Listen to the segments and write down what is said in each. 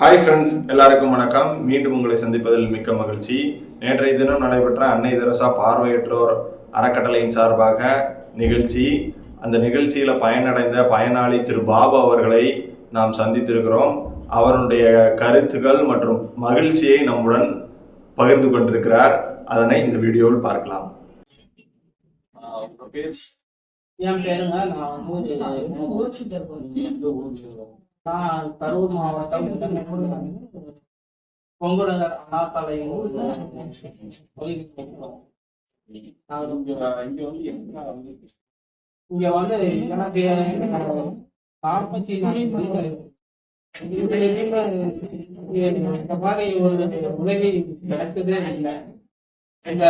Hi friends எல்லாருக்கும் வணக்கம். மீண்டும் உங்களை சந்திப்பதில் மிக்க மகிழ்ச்சி. நேற்றைய தினம் நடைபெற்ற அன்னை தெரசா பார்வையற்றோர் அறக்கட்டளையின் சார்பாக நிகழ்ச்சி. அந்த நிகழ்ச்சியில் பயனடைந்த பயனாளி திரு பாபு அவர்களை நாம் சந்தித்திருக்கிறோம். அவருடைய கருத்துக்கள் மற்றும் மகிழ்ச்சியை நம்முடன் பகிர்ந்து கொண்டிருக்கிறார். அதனை இந்த வீடியோவில் பார்க்கலாம். என் பேருங்க நான் வந்து நான் கரூர் மாவட்டம் பொங்குநகர் அனாத்தலையும் இங்க வந்து எனக்கு நாற்பத்தி நாலு இந்த மாதிரி ஒரு உதவி கிடைச்சதே இல்லை. இந்த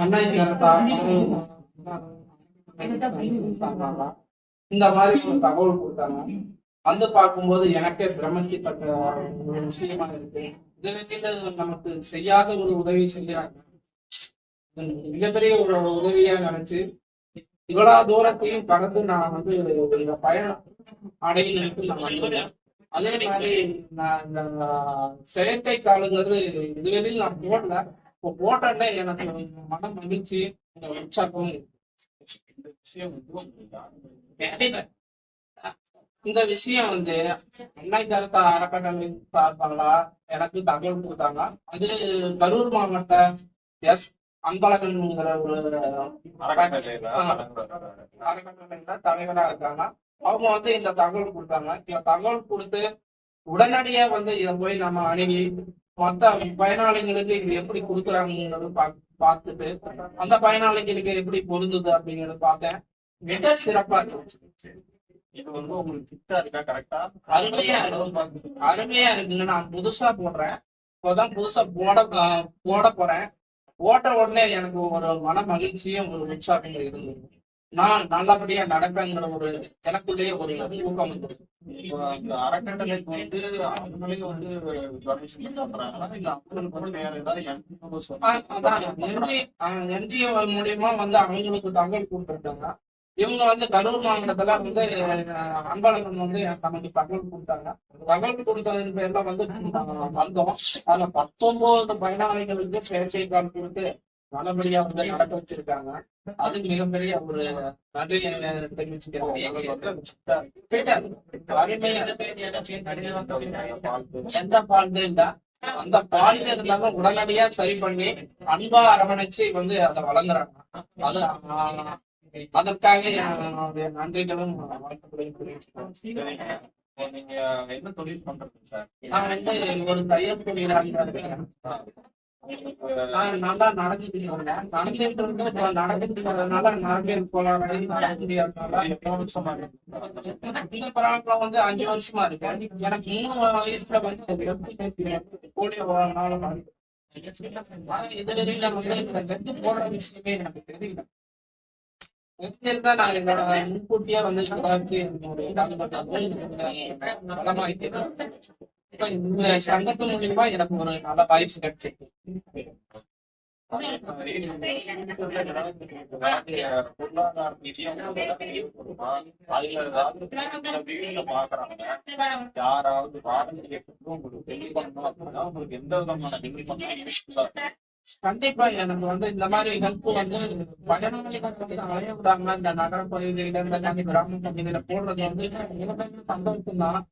அண்ணா ஜனதா இந்த மாதிரி ஒரு தகவல் கொடுத்தாங்க. வந்து பார்க்கும்போது எனக்கே பிரமிக்கப்பட்ட ஒரு விஷயமா இருக்கு இதுல நமக்கு செய்யாத ஒரு உதவி செய்யறாங்க மிகப்பெரிய ஒரு உதவியா நினைச்சு இவ்வளவு தூரத்தையும் கடந்து நான் வந்து இந்த பயணம் அடையினருக்கு நான் அதே மாதிரி நான் இந்த செயற்கை காலங்கிறது இதுவரையில் நான் போடல. இப்போ போட்டோன்னே எனக்கு மனம் மகிழ்ச்சி உற்சாகம் இந்த விஷயம் வந்து இந்த விஷயம் வந்து அன்னை கருத்தா அறக்கட்டளை சார்பாங்களா? எனக்கு தகவல் கொடுத்தாங்க அது கரூர் மாவட்ட எஸ். அன்பழகன்ங்கிற ஒரு அறக்கட்டளையில தலைவரா இருக்காங்க. அவங்க வந்து இந்த தகவல் கொடுத்தாங்க. இந்த தகவல் கொடுத்து உடனடியா வந்து இதை போய் நம்ம அணுகி மற்ற பயனாளிகளுக்கு இது எப்படி கொடுக்குறாங்கிறது பார்த்துட்டு அந்த பயனாளிகளுக்கு எப்படி பொருந்துது அப்படிங்கறத பார்த்தேன் மிக சிறப்பா இருந்துச்சு. இது வந்து உங்களுக்கு ஃபிட்டா இருக்கா கரெக்டா அருமையா இருக்கு. அருமையா இருக்குங்க நான் புதுசா போடுறேன். இப்போதான் புதுசா போட போட போறேன். போட்ட உடனே எனக்கு ஒரு மன மகிழ்ச்சியும் ஒரு உற்சாகம் இருந்தது. நான் நல்லபடியா நடப்பேங்கிற ஒரு எனக்குள்ளேயே ஒரு ஊக்கம் இப்போ இந்த அறக்கட்டளைக்கு வந்து அவங்களே வந்து டொனேஷன் பண்றாங்களா? இல்ல அவங்களுக்கு வந்து வேற ஏதாவது என்ஜிஓ மூலியமா வந்து அவங்களுக்கு தகவல் கொடுத்துருக்காங்க. இவங்க வந்து கரூர் மாவட்டத்துல வந்து அன்பழகன் வந்து தமக்கு தகவல் கொடுத்தாங்க. தகவல் கொடுத்ததன் பேர்ல வந்து நாங்க வந்தோம். அதுல பத்தொன்பது பயனாளிகளுக்கு செயற்கை கால் கொடுத்து நல்லபடியா வந்து நடக்க வச்சிருக்காங்க. அது மிகப்பெரிய ஒரு நன்றி தெரிவிச்சுக்கிறேன். எந்த பால்கள் இல்ல. அந்த பால்கள் இருந்தாலும் உடனடியா சரி பண்ணி அன்பா அரவணைச்சு வந்து அதை வளர்ந்துறாங்க. அது அதற்காக என்னுடைய நன்றிகளும் வாழ்த்துக்களையும் தெரிவிச்சுக்கிறேன் நீங்க என்ன தொழில் பண்றது சார்? நான் வந்து ஒரு தையல் தொழிலாளியா இருக்கேன் நான் நல்லா நடந்துட்டு இருந்தேன் நடந்துட்டு இருந்து நடந்துட்டு வரதுனால வருஷமா இருக்கு? இந்த வந்து அஞ்சு வருஷமா இருக்கு. எனக்கு மூணு வயசுல வந்து எப்படி போலியோ இது வந்து போடுற விஷயமே எனக்கு தெரியல. தெரிஞ்சிருந்தா நான் என்னோட முன்கூட்டியா வந்து சம்பாதிச்சு என்னுடைய இப்ப இந்த சங்கத்து மூலியமா எனக்கு ஒரு நல்ல வாய்ப்பு கிடைச்சிருக்கு. பொருளாதார நிதியம் பாக்குறாங்க யாராவது வாடகை உங்களுக்கு டெல்லி பண்ணணும் அப்படின்னா உங்களுக்கு எந்த விதமான டெல்லி கண்டிப்பா எனக்கு வந்து இந்த மாதிரி ஹெல்ப் வந்து பயனாளிகள் வந்து அலைய விடாம இந்த நகர பகுதியில இந்த தனி கிராம பகுதியில போடுறது வந்து சந்தோஷம் தான்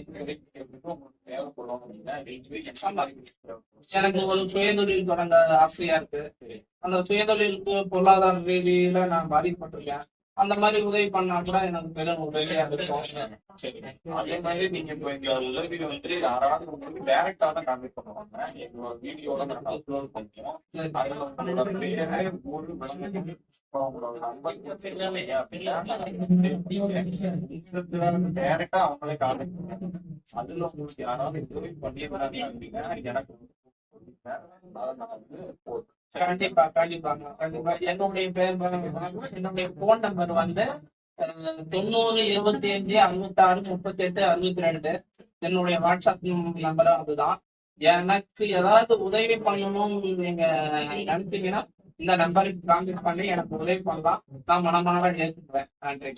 உங்களுடைய தேவைப்படும் எனக்கு ஒரு சுயதொழில் தொடங்க ஆசையா இருக்கு. அந்த சுயதொழிலுக்கு பொருளாதார ரீதியில நான் பாதிக்கப்பட்டிருக்கேன். அந்த மாதிரி உதவி பண்ணா கூட எனக்கு பெரும் உதவியா இருக்கும். சரி. அதே மாதிரி நீங்க இப்போ இந்த உதவி வந்து யாராவது உங்களுக்கு டைரக்டா தான் கான்டெக்ட் பண்ணுவாங்க. எங்களோட வீடியோல நாங்க அப்லோட் பண்ணுவோம் அதுல உங்களோட பேரு உங்களோட நம்பர் அப்படின்னா டைரக்டா அவங்களே கான்டெக்ட் பண்ணுவாங்க. அதுல உங்களுக்கு யாராவது உதவி பண்ணியிருந்தாங்க அப்படின்னா எனக்கு அதை நான் வந்து போட்டு கண்டிப்பா கண்டிப்பாங்க கண்டிப்பா. என்னுடைய பேர் என்னுடைய போன் நம்பர் வந்து தொண்ணூறு இருபத்தி அஞ்சு அறுபத்தி ஆறு முப்பத்தி எட்டு அறுபத்தி ரெண்டு என்னுடைய வாட்ஸ்அப் நம்பரும் அதுதான். எனக்கு ஏதாவது உதவி பண்ணணும் நீங்க நினைச்சீங்கன்னா இந்த நம்பருக்கு கான்டாக்ட் பண்ணி எனக்கு உதவி பண்ணலாம். நான் மனமாக ஏற்றுக்குவேன் நன்றி